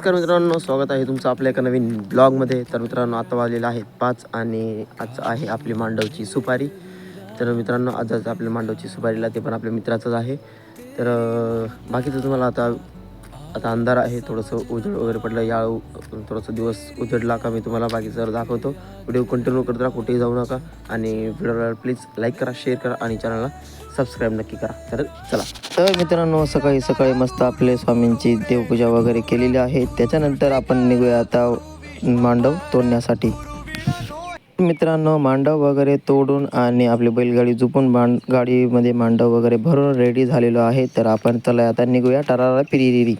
तर नमस्कार मित्रांनो स्वागत आहे तुमचं आपल्या एका नवीन ब्लॉगमध्ये. तर मित्रांनो आता वाजलेलं आहे पाच आणि आज आहे आपली मांडवची सुपारी. तर मित्रांनो आजच आपल्या मांडवची सुपारीला ते पण आपल्या मित्राचंच आहे. तर बाकीचं तुम्हाला आता आता अंधार आहे थोडंसं उजड वगैरे पडलं या थोडंसं दिवस उजडला का मी तुम्हाला बाकीचं दाखवतो. व्हिडिओ कंटिन्यू करत राहा कुठेही जाऊ नका. आणि व्हिडिओला प्लीज लाईक करा शेअर करा आणि चॅनलला सबस्क्राईब नक्की करा. तर चला. तर मित्रांनो सकाळी सकाळी मस्त आपले स्वामींची देवपूजा वगैरे केलेली आहे. त्याच्यानंतर आपण निघूया आता मांडव तोडण्यासाठी. मित्रांनो मांडव वगैरे तोडून आणि आपली बैलगाडी झुपून मांड गाडीमध्ये मांडव वगैरे भरून रेडी झालेलो आहे. तर आपण चला आता निघूया टरारा पिरिरिरी.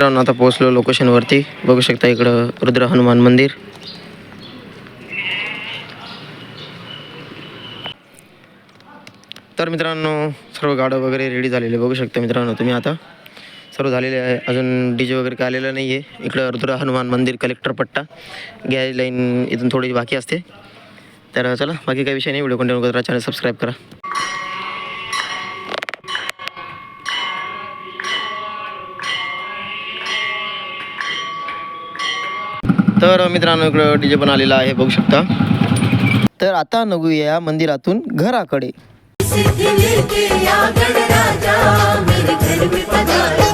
मित्रांनो आता पोहोचलो लोकेशनवरती बघू शकता इकडं रुद्र हनुमान मंदिर. तर मित्रांनो सर्व गाडं वगैरे रेडी झालेले बघू शकता मित्रांनो तुम्ही आता. सर्व झालेले आहे. अजून डी जे वगैरे काय आलेलं नाही आहे इकडं रुद्र हनुमान मंदिर कलेक्टर पट्टा. गॅस लाईन इथून थोडी बाकी असते. तर चला बाकी काही विषय नाही. व्हिडिओ कंटिन्यू करा चॅनल सबस्क्राईब करा. तर मित्रांनो इकडं डी जे पण आलेला आहे बघू शकता. तर आता निघूया मंदिरातून घराकडे. सिद्धि लेके गणराजा मेरे घर में पधारो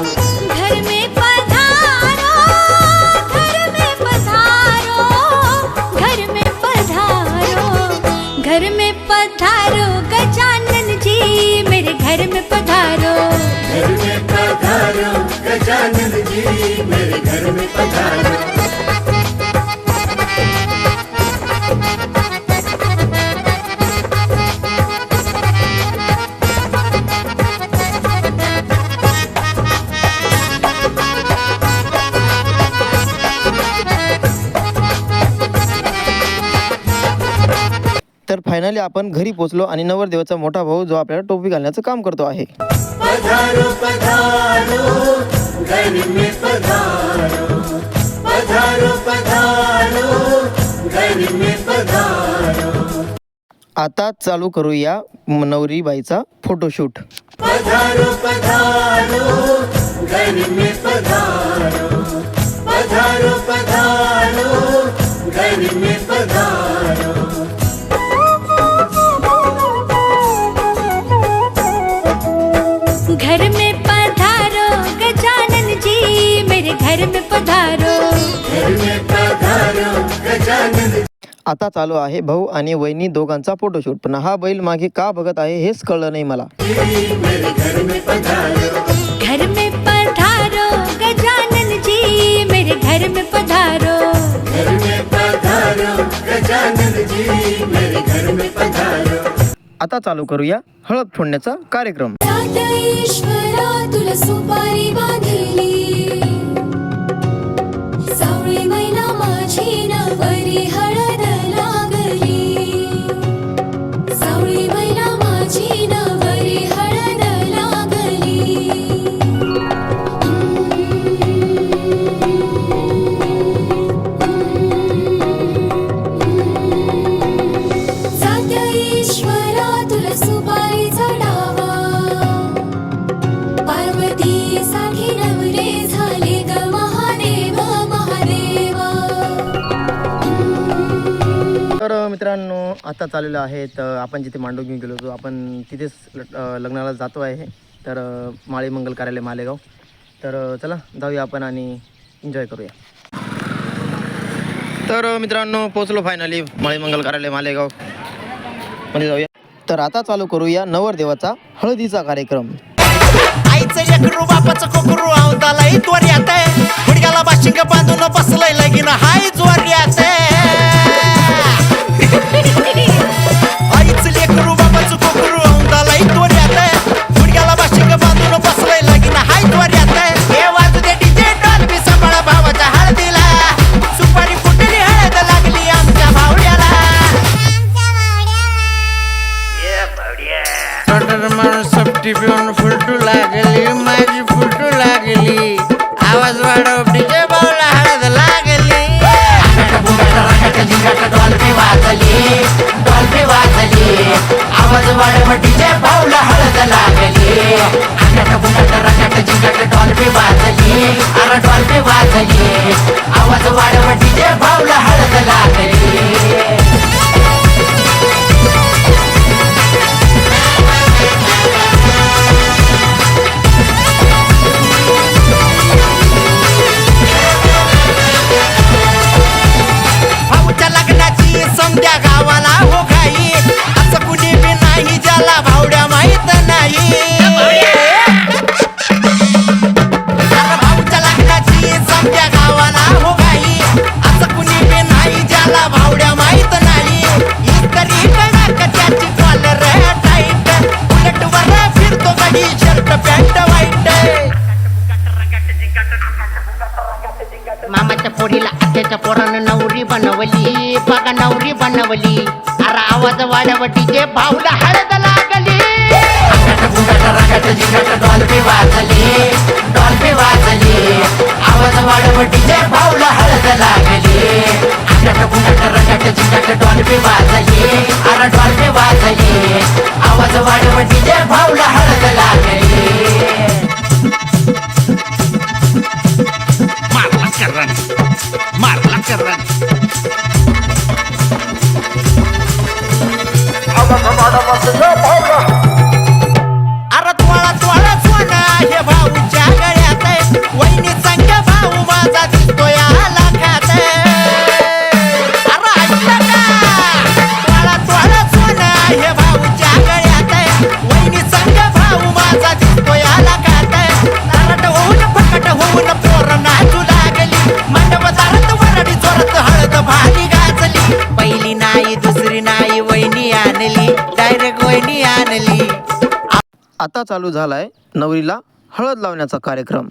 आपण घरी पोचलो आणि नवरदेवाचा मोठा भाऊ जो आपल्याला टोपी घालण्याचं काम करतो आहे. पधारो पधारो आता चालू करूया नवरी बाईचा फोटोशूट पधारो पधारो. आता चालू आहे भाऊ आणि वहिनी दोघांचा फोटोशूट पण हा बैल मागे का बघत आहे हेच कळलं नाही मला. आता चालू करूया हळद फोडण्याचा कार्यक्रम. आत्ताच आलेलो आहे तर आपण जिथे मांडव घेऊन गेलो होतो आपण तिथेच लग्नाला जातो आहे. तर अ, माळी मंगल कार्यालय मालेगाव. तर चला जाऊया आपण आणि एन्जॉय करूया. तर मित्रांनो पोचलो फायनली माळी मंगल कार्यालय मालेगाव. मध्ये जाऊया. तर आता चालू करूया नवरदेवाचा हळदीचा कार्यक्रम. बांधून बसलंय लगीन हाय जोर पाठी पिऊन फुलटू लागली माझी फुलटू लागली. आवाज वाढव डीजे बावला हळद लागली. डॉल्फी वाजली डॉल्फी वाजली आवाज वाढव डीजे बावला हळद लागली डॉल्फी वाजली अरे डॉल्फी वाजली आवाज वाढव डीजे बावला हळद लागली. पोरीला आत्याच्या पोरानं नवरी बनवली. बघा नवरी बनवली. अरे आवाज वाढवटीचे भाऊला हळद लागली. डॉल्फी वाजली. डॉल्फी वाजली. आवाज वाढवटीचे भाऊला हळद लागली. डॉल्फी वाजली. अरे डॉल्फी वाजली. आवाज वाढवटीचे भाऊला हळद लागली. आता चालू झाला आहे नवरीला हळद लावण्याचा कार्यक्रम.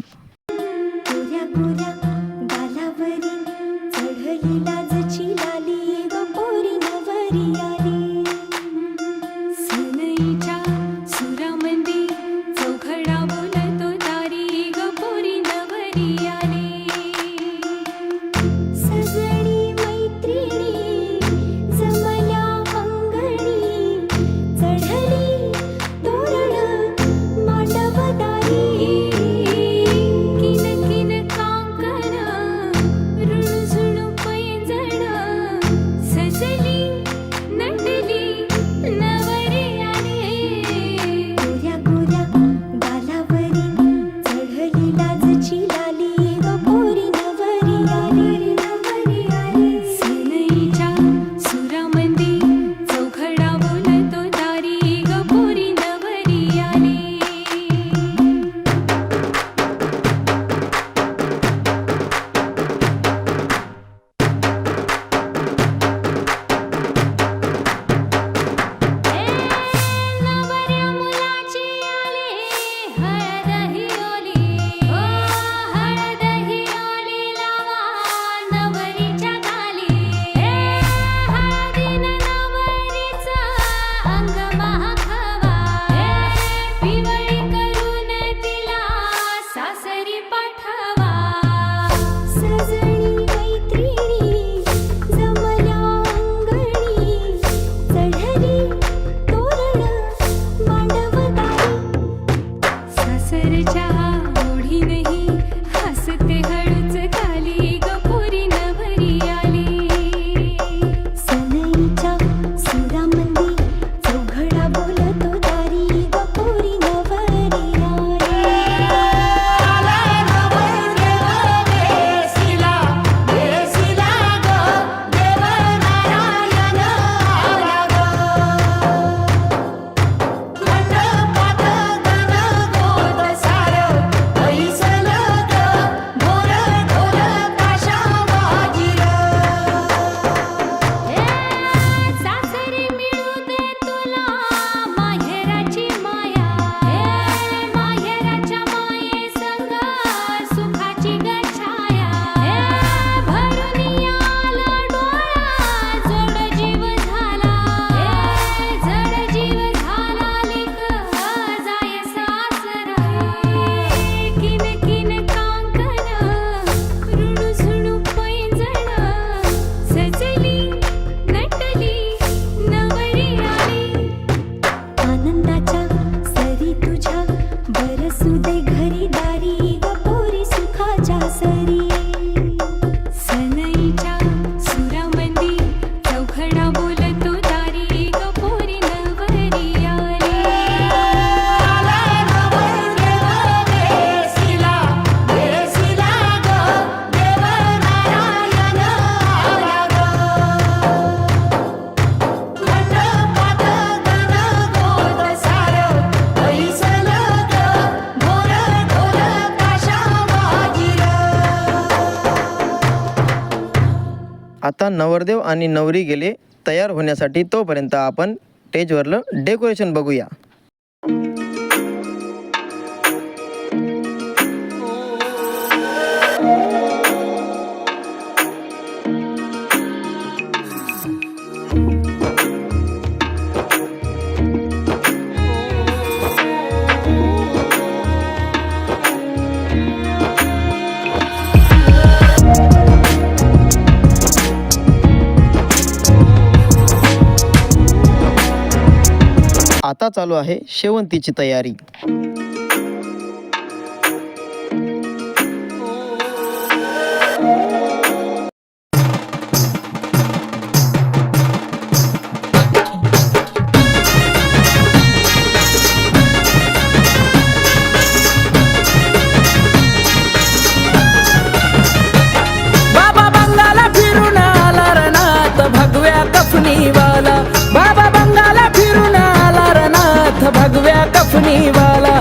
बरसुदे नवरदेव आणि नवरी गेले तयार होण्यासाठी तोपर्यंत आपण स्टेजवरलं डेकोरेशन बघूया. चालू आहे शेवंतीची तयारी. வலா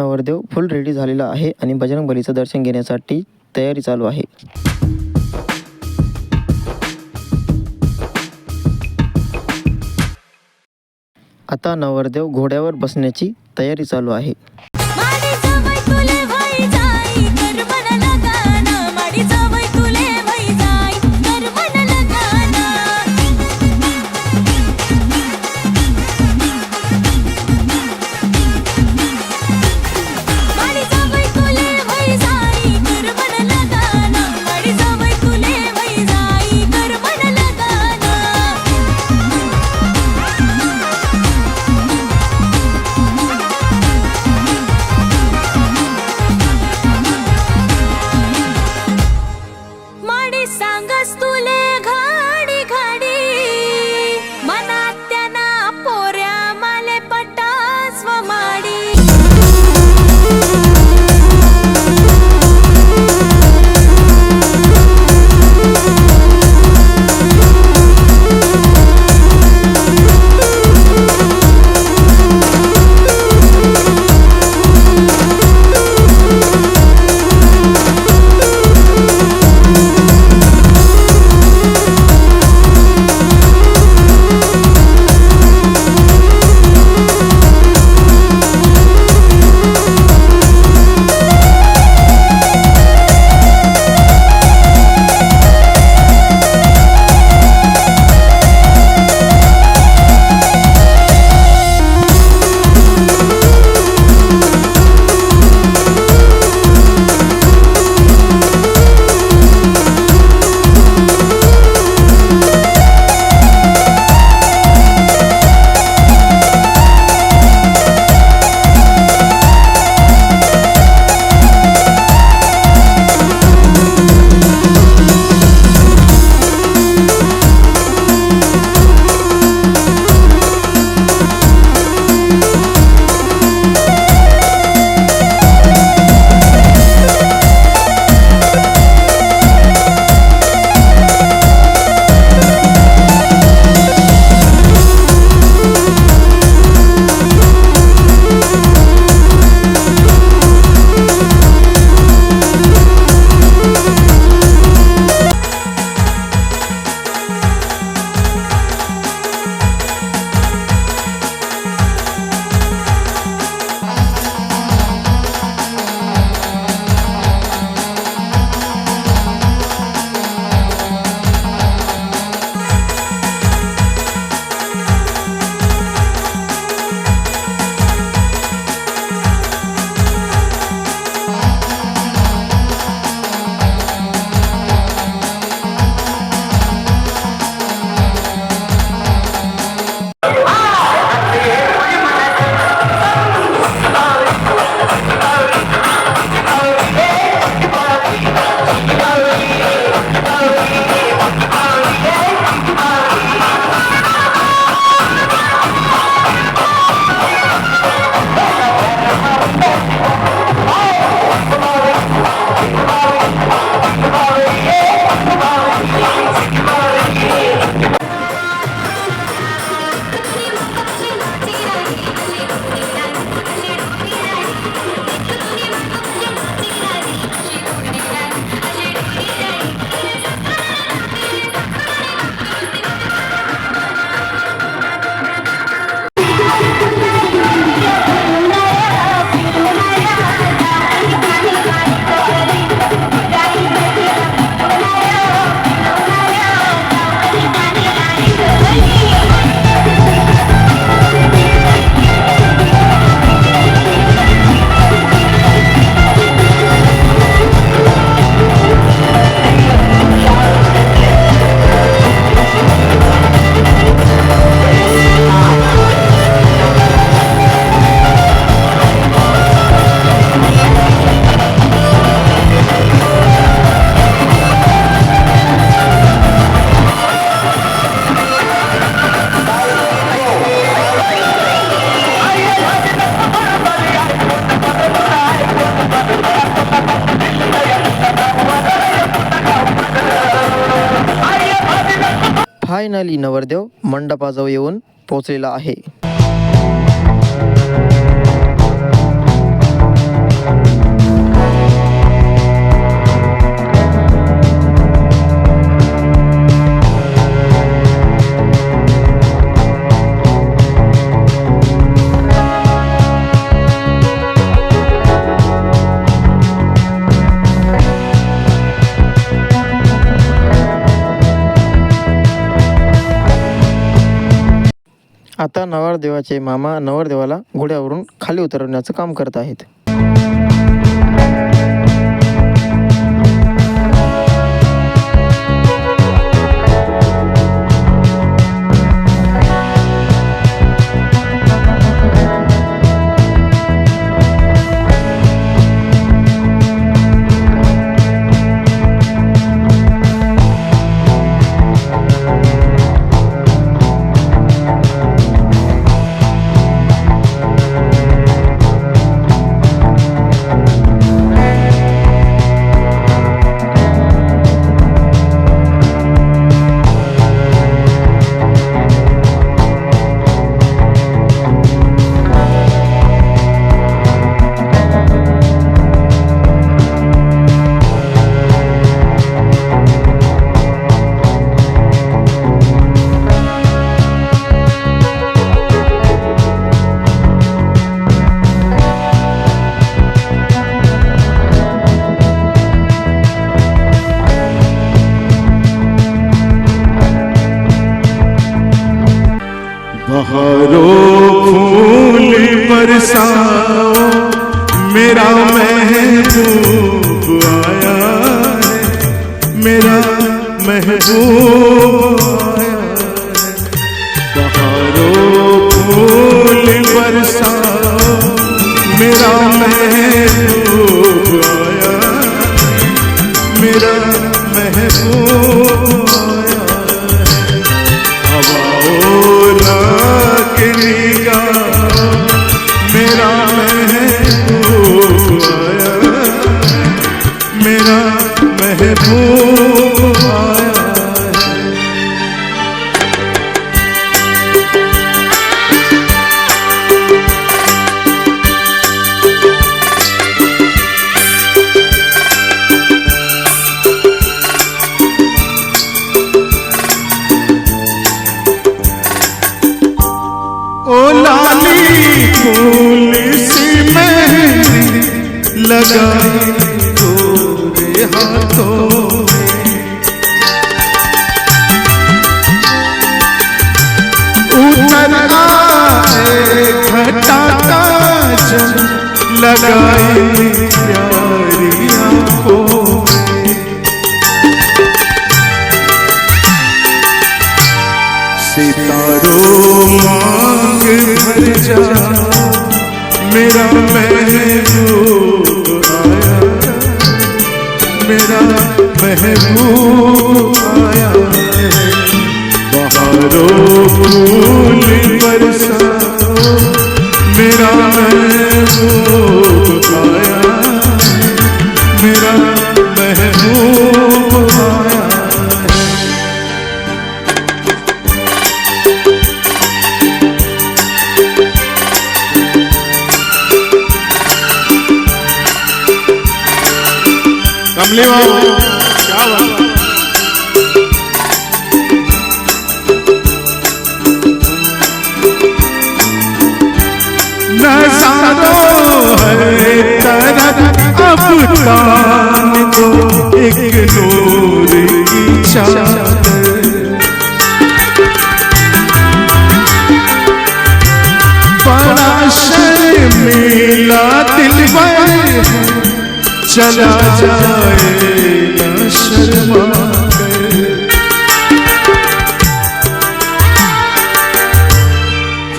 नवरदेव फुल रेडी झालेला आहे आणि बजरंग बलीचं दर्शन घेण्यासाठी तयारी चालू आहे. आता नवरदेव घोड्यावर बसण्याची तयारी चालू आहे. फायनली नवरदेव मंडपाजवळ येऊन पोहोचलेला आहे. आता नवरदेवाचे मामा नवरदेवाला घोड्यावरून खाली उतरवण्याचं काम करत आहेत. लगाए गोरे हाथों में उतर आए लगाई प्यारी आंखों सितारों मांग भर जा मेरा मैं महबूब आया है। बहारों फूल बरसा मेरा महबूब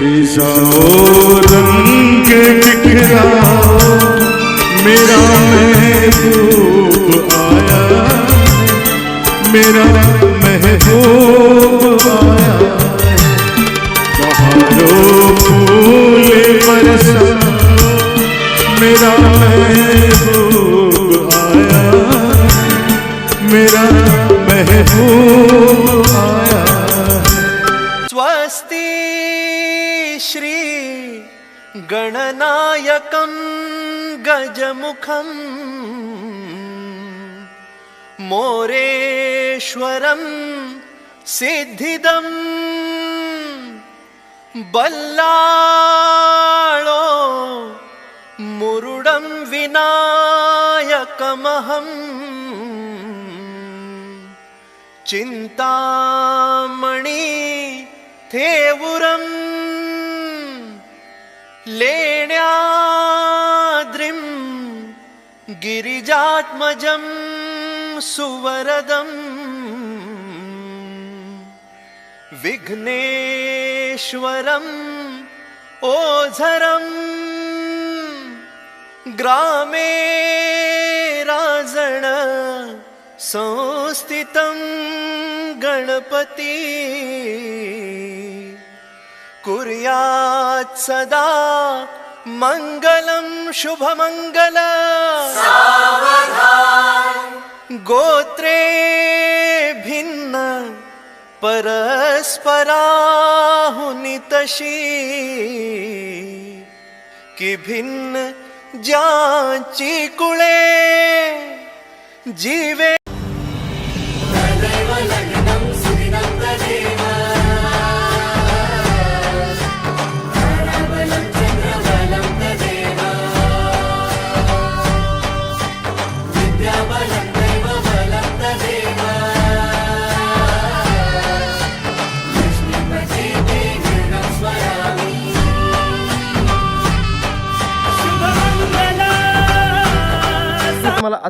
फिजाओ रंग बिखराओ मेरा महबूब आया। मेरा महबूब आया। बहारों फूल बरसा। मेरा महबूब आया। मेरा महबूब आया। गणनायकं गजमुखं मोरेश्वरं सिद्धिदम् बल्लाळो मुरुडं विनायकमहम् चिन्तामणि थेवुरम् लेण्याद्रिं गिरिजात्मजं सुवरदम्। विघ्नेश्वरम् ओझरम् ग्रामे राजण संस्थितं गणपती। कुर्यात् सदा मङ्गलं शुभमङ्गल। गोत्रे भिन्न परस्पराहुनि तशी की भिन्न ज्याची कुळे जीवे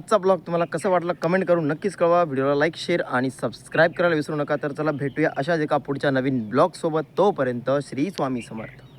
आजचा ब्लॉग तुम्हाला कसं वाटला कमेंट करून नक्कीच कळवा. व्हिडिओला लाईक शेअर आणि सबस्क्राईब करायला विसरू नका. तर चला भेटूया अशाच एका पुढच्या नवीन ब्लॉगसोबत. तोपर्यंत श्री स्वामी समर्थ.